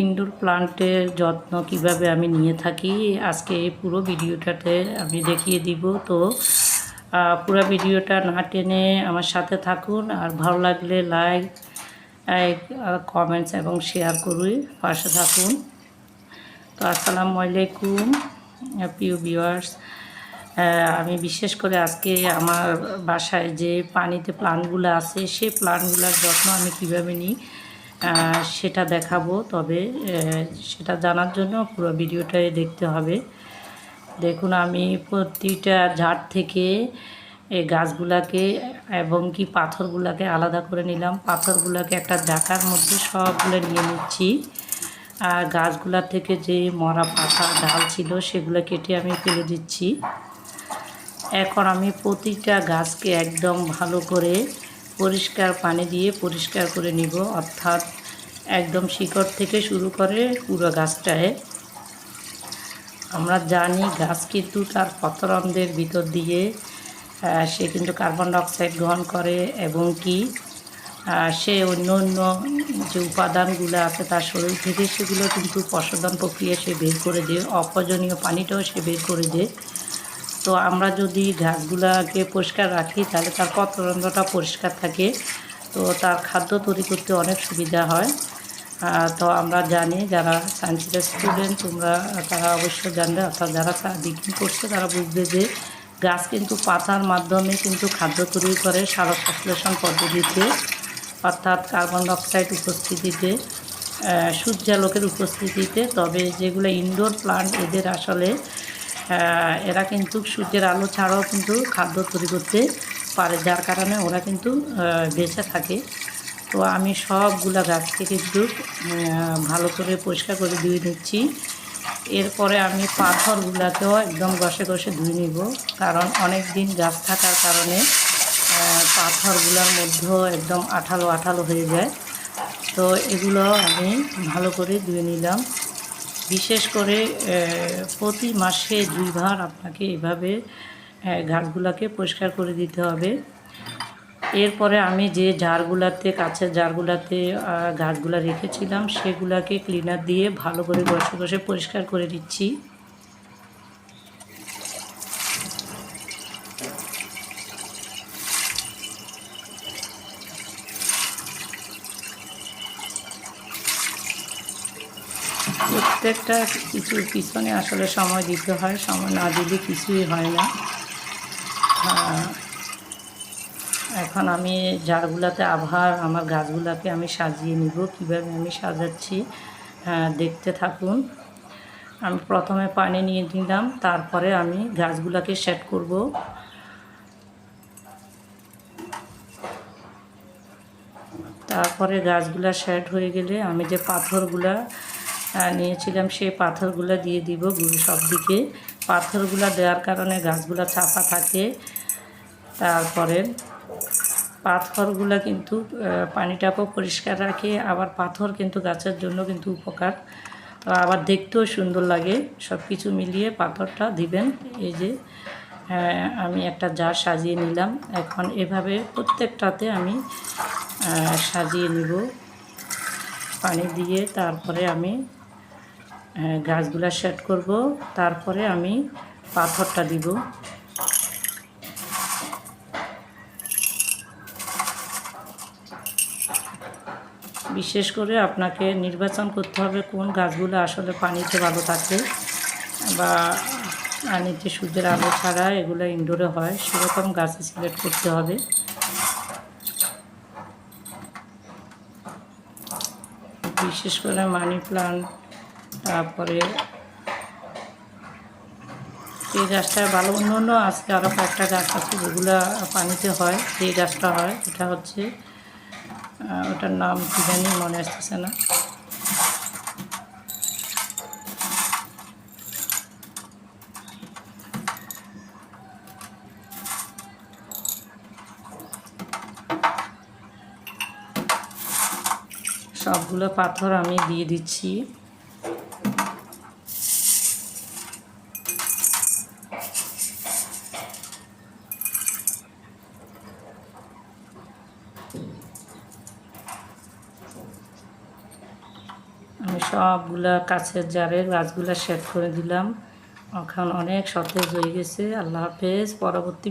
Indoor প্লান্টের যত্ন কীভাবে আমি নিয়ে থাকি, আজকে পুরো ভিডিওটাতে আমি দেখিয়ে দিব। তো পুরো ভিডিওটা না টেনে আমার সাথে থাকুন আর ভালো লাগলে লাইক কমেন্টস এবং শেয়ার করুন, পাশে থাকুন। তো, আসসালামু আলাইকুম, প্রিয় ভিউয়ার্স। আমি বিশেষ করে আজকে আমার বাসায় যে পানিতে প্লান্টগুলো আছে সেই প্লান্টগুলোর যত্ন আমি কীভাবে নিই সেটা দেখাবো, তবে সেটা জানার জন্য পুরো ভিডিওটাই দেখতে হবে। দেখুন, আমি প্রতিটা ঝাড় থেকে এই গাছগুলাকে এবং কি পাথরগুলাকে আলাদা করে নিলাম। পাথরগুলাকে একটা জাকার মধ্যে সবগুলো নিয়ে নিচ্ছি। আর গাছগুলা থেকে যে মরা পাতা, ডাল ছিল, সেগুলো কেটে আমি ফেলে দিচ্ছি। এখন আমি প্রতিটা গাছকে একদম ভালো করে পরিষ্কার পানি দিয়ে পরিষ্কার করে নিব, অর্থাৎ একদম শিকড় থেকে শুরু করে পুরো গাছটায়। আমরা জানি গাছ কিন্তু তার পত্ররন্ধ্রের ভিতর দিয়ে সে কিন্তু কার্বন ডাইঅক্সাইড গ্রহণ করে এবং কি সে অন্য অন্য যে উপাদানগুলো আছে তার শরীর থেকে সেগুলো কিন্তু পশোধন প্রক্রিয়া সে বের করে দেয় অপ্রয়োজনীয় পানিটাও সে বের করে দেয়। তো আমরা যদি গাছগুলাকে পরিষ্কার রাখি, তাহলে তার পত্ররন্ধ্রটা পরিষ্কার থাকে। তো তার খাদ্য তৈরি করতে অনেক সুবিধা হয়। তো আমরা জানি যারা সায়েন্সের স্টুডেন্ট, তোমরা, তারা অবশ্যই জানবে, অর্থাৎ যারা ডিগ্রি করছে, তারা বুঝবে যে গাছ কিন্তু পাতার মাধ্যমে কিন্তু খাদ্য তৈরি করে সার সংশ্লেষণ পদ্ধতিতে, অর্থাৎ কার্বন ডাইঅক্সাইড উপস্থিতিতে সূর্যালোকের উপস্থিতিতে। তবে যেগুলো ইনডোর প্লান্ট এদের আসলে এরা কিন্তু সূর্যের আলো ছাড়াও কিন্তু খাদ্য তৈরি করতে পারে, যার কারণে ওরা কিন্তু বেঁচে থাকে। তো আমি সবগুলা গাছকে কিন্তু ভালো করে পরিষ্কার করে ধুয়ে নিচ্ছি। এরপরে আমি পাথরগুলাকেও একদম ঘষে ঘষে ধুয়ে নিব, কারণ অনেক দিন গাছ থাকার কারণে পাথরগুলোর মধ্যেও একদম আঠালো আঠালো হয়ে যায়। তো এগুলো আমি ভালো করে ধুয়ে নিলাম। বিশেষ করে প্রতি মাসে দুইবার আপনাকে এভাবে আহ, পরিষ্কার করে দিতে হবে। এরপরে আমি যে জারগুলাতে কাছের জারগুলাতে আহ, রেখেছিলাম সেগুলাকে ক্লিনার দিয়ে ভালো করে ঘষে ঘষে পরিষ্কার করে দিচ্ছি প্রত্যেকটা কিছুর পিছনে আসলে সময় দিতে হয়, সময় না দিলে কিছুই হয় না। এখন আমি জারগুলাতে আবার আমার গাছগুলাকে আমি সাজিয়ে নিব, কীভাবে আমি সাজাচ্ছি দেখতে থাকুন। আমি প্রথমে পানি নিয়ে নিলাম, তারপরে আমি গাছগুলাকে সেট করব। তারপরে গাছগুলা সেট হয়ে গেলে আমি যে পাথরগুলা নিয়েছিলাম সেই পাথরগুলো দিয়ে দিব সব দিকে। পাথরগুলা দেওয়ার কারণে গাছগুলো চাপা থাকে। তারপরে পাথরগুলা কিন্তু পানিটাকেও পরিষ্কার রাখে। আবার পাথর কিন্তু গাছের জন্য কিন্তু উপকার। তো আবার দেখতেও সুন্দর লাগে। সব কিছু মিলিয়ে পাথরটা দিবেন। এই যে আমি একটা জার সাজিয়ে নিলাম। এখন এভাবে প্রত্যেকটাতে আমি সাজিয়ে নিব। পানি দিয়ে তারপরে আমি গাছগুলা সেট করব। তারপরে আমি পাথরটা দিব। বিশেষ করে আপনাকে নির্বাচন করতে হবে কোন গাছগুলো আসলে পানিতে ভালো থাকে বা পানিতে সূর্যের আলো ছাড়া এগুলো ইনডোরে হয়, সেরকম গাছ সিলেক্ট করতে হবে। বিশেষ করে মানি প্লান্ট তারপরে এই গাছটা ভালো অন্য অন্য আছে আরও কয়েকটা গাছ আছে যেগুলো পানিতে হয় সেই গাছটা হয়, এটা হচ্ছে ওটার নাম কি জানি মনে আসতেছে না। সবগুলো পাথর আমি দিয়ে দিচ্ছি। আমি সবগুলা কাছের জারের গাছগুলা সেট করে দিলাম। এখন অনেক সতেজ হয়ে গেছে। আল্লাহ হাফেজ। পরবর্তী